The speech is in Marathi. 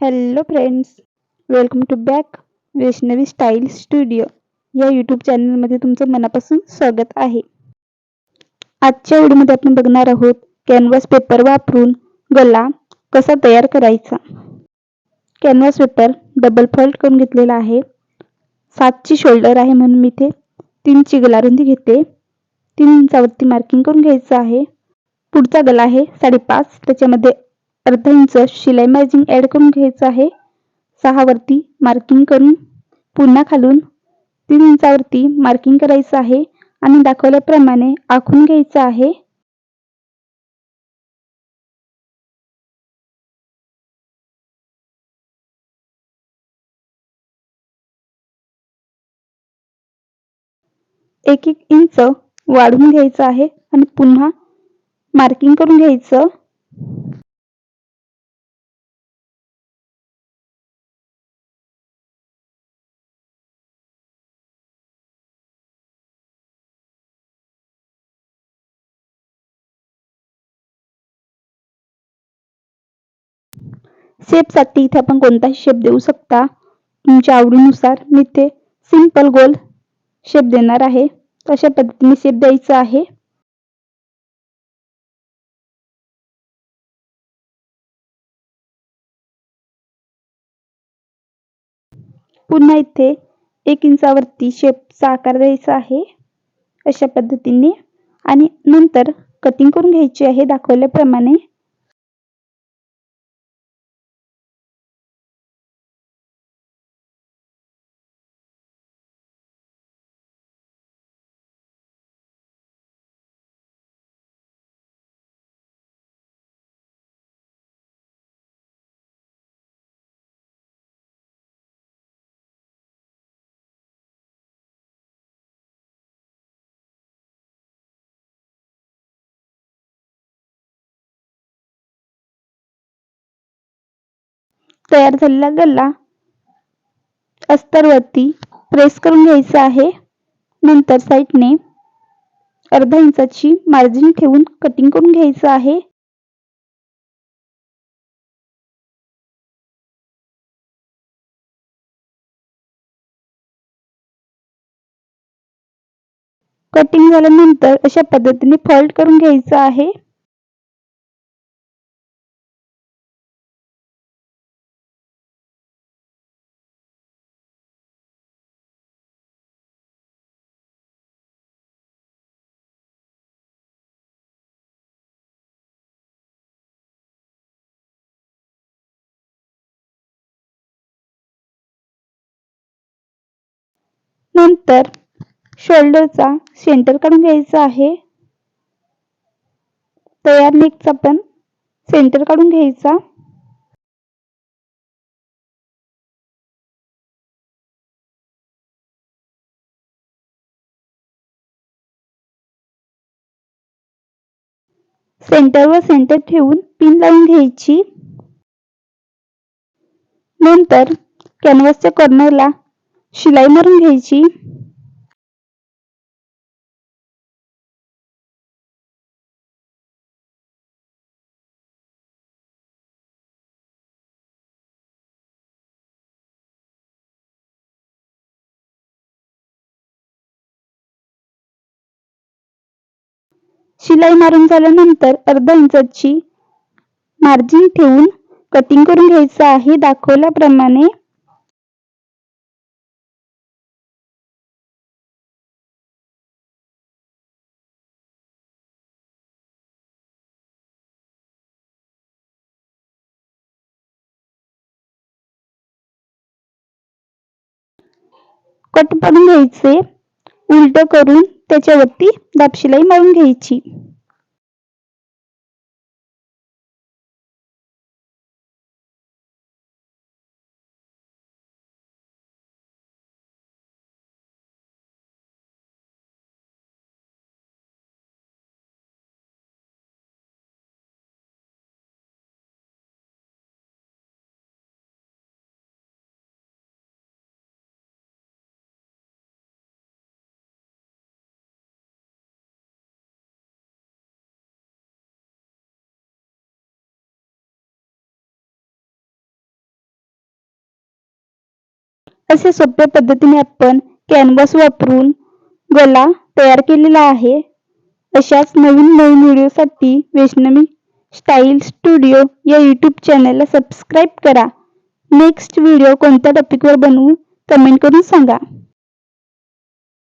Hello friends welcome to back Vaishnavi style studio या यूट्यूब चॅनलमध्ये तुमचं मनापासून स्वागत आहे. आजच्या व्हिडिओमध्ये आपण बघणार आहोत कॅनव्हास पेपर वापरून गला कसा तयार करायचा. कॅनव्हास पेपर डबल फोल्ड करून घेतलेला आहे. सातची शोल्डर आहे म्हणून मी इथे तीनची गला रुंदी घेते. तीन इंचावरती मार्किंग करून घ्यायचं आहे. पुढचा गला आहे साडेपाच त्याच्यामध्ये अर्धा इंच शिलाई मार्जिन ॲड करून घ्यायचं आहे. सहावरती मार्किंग करून पुन्हा खालून तीन इंचावरती मार्किंग करायचं आहे आणि दाखवल्याप्रमाणे आखून घ्यायचं आहे. एक एक इंच वाढून घ्यायचं आहे आणि पुन्हा मार्किंग करून घ्यायचं. शेपसाठी इथे आपण कोणताही शेप देऊ शकता. तुमच्या आवडीनुसार मी ते सिंपल गोल शेप देणार आहे. अशा पद्धतीने शेप द्यायचा आहे. पुन्हा इथे एक इंचावरती शेपचा आकार द्यायचा आहे. अशा पद्धतीने. आणि नंतर कटिंग करून घ्यायची आहे दाखवल्याप्रमाणे. तयार झालेला गल्ला अस्तरवरती प्रेस करून घ्यायचा आहे. नंतर साईडने अर्धा इंचाची मार्जिन ठेवून कटिंग करून घ्यायचं आहे. कटिंग झाल्यानंतर अशा पद्धतीने फोल्ड करून घ्यायचं आहे. नंतर शोल्डरचा सेंटर काढून घ्यायचा आहे. तयार नेकचा पण सेंटर काढून घ्यायचा. सेंटरवर सेंटर ठेवून पिन लावून घ्यायची. नंतर कॅनव्हासच्या कॉर्नरला शिलाई मारून घ्यायची. शिलाई मारून झाल्यानंतर अर्धा इंचाची मार्जिन ठेवून कटिंग करून घ्यायचं आहे. दाखवल्याप्रमाणे कट पडून घ्यायचे. उलट करून त्याच्यावरती दाबशिलाई मारून घ्यायची. असे सोप्या पद्धतीने आपण कॅनव्हास वापरून गला तयार केलेला आहे. अशाच नवीन नवीन व्हिडिओसाठी वैष्णवी स्टाईल स्टुडिओ या यूट्यूब चॅनलला सबस्क्राईब करा. नेक्स्ट व्हिडिओ कोणत्या टॉपिकवर बनवू कमेंट करून सांगा.